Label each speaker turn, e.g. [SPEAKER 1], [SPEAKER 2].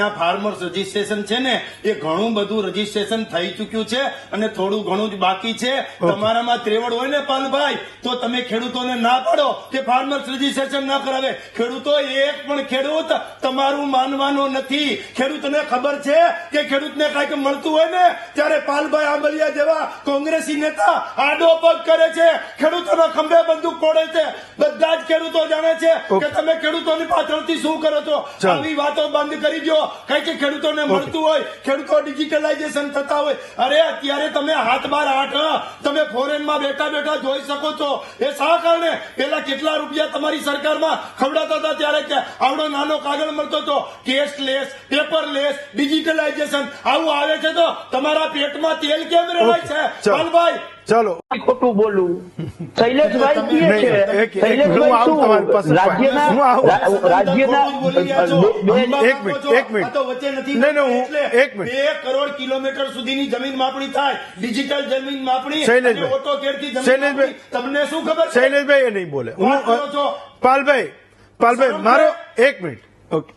[SPEAKER 1] Farmers registration છે ને એ ઘણું બધું રજીસ્ટ્રેશન થઈ ચુક્યું છે અને થોડું ઘણું જ બાકી છે. તમારામાં ત્રેવડ હોય ને પાલભાઈ તો તમે ખેડૂતોને ના પાડો કે ફાર્મર્સ રજીસ્ટ્રેશન ના કરાવે. ખેડૂતો એક પણ ખેડૂત તમારું માનવાનો નથી. ખેડૂતને ખબર છે કે ખેડૂતને કાંઈક મળતું હોય ને ત્યારે પાલભાઈ આંબલિયા જેવા કોંગ્રેસી નેતા આડો પગ કરે છે. ખેડૂતોના ખંભે બંદૂક ફોડે છે. ખેડૂતો જાણે છે કે તમે ખેડૂતોની પાછળથી શું કરો છો? આવી વાતો બંધ કરી દો કઈ કે ખેડૂતોને મળતું હોય ખેડૂતો ડિજિટલાઇઝેશન થતા હોય. અરે અત્યારે તમે હાથ બાર આઠ તમે ફોરેનમાં બેઠા બેઠા જોઈ શકો છો. એ શા કારણે? પેલા કેટલા રૂપિયા તમારી સરકારમાં ખવડાતા હતા ત્યારે કે આવડો નાનો કાગળ મળતો હતો. કેશલેસ પેપરલેસ ડિજિટલાઇઝેશન આવું આવે છે તો તમારા પેટમાં તેલ કેમ રહેવાય છે?
[SPEAKER 2] ચાલો. ચલો
[SPEAKER 3] ખોટું બોલું શૈલેષભાઈ કહે છે શૈલેષભાઈ. શું રાજ્યના
[SPEAKER 2] એક મિનિટ, એક મિનિટ.
[SPEAKER 1] વચ્ચે નથી
[SPEAKER 2] નહીં, હું- એક મિનિટ.
[SPEAKER 1] બે કરોડ કિલોમીટર સુધીની જમીન માપણી થાય ડિજિટલ જમીન માપણી
[SPEAKER 2] શૈલેષભાઈ.
[SPEAKER 1] ઓટો કેરથી જમીન
[SPEAKER 2] શૈલેષભાઈ.
[SPEAKER 1] તમને શું ખબર છે
[SPEAKER 2] શૈલેષભાઈ એ નહીં બોલે હું પાલભાઈ પાલભાઈ મારો એક મિનિટ ઓકે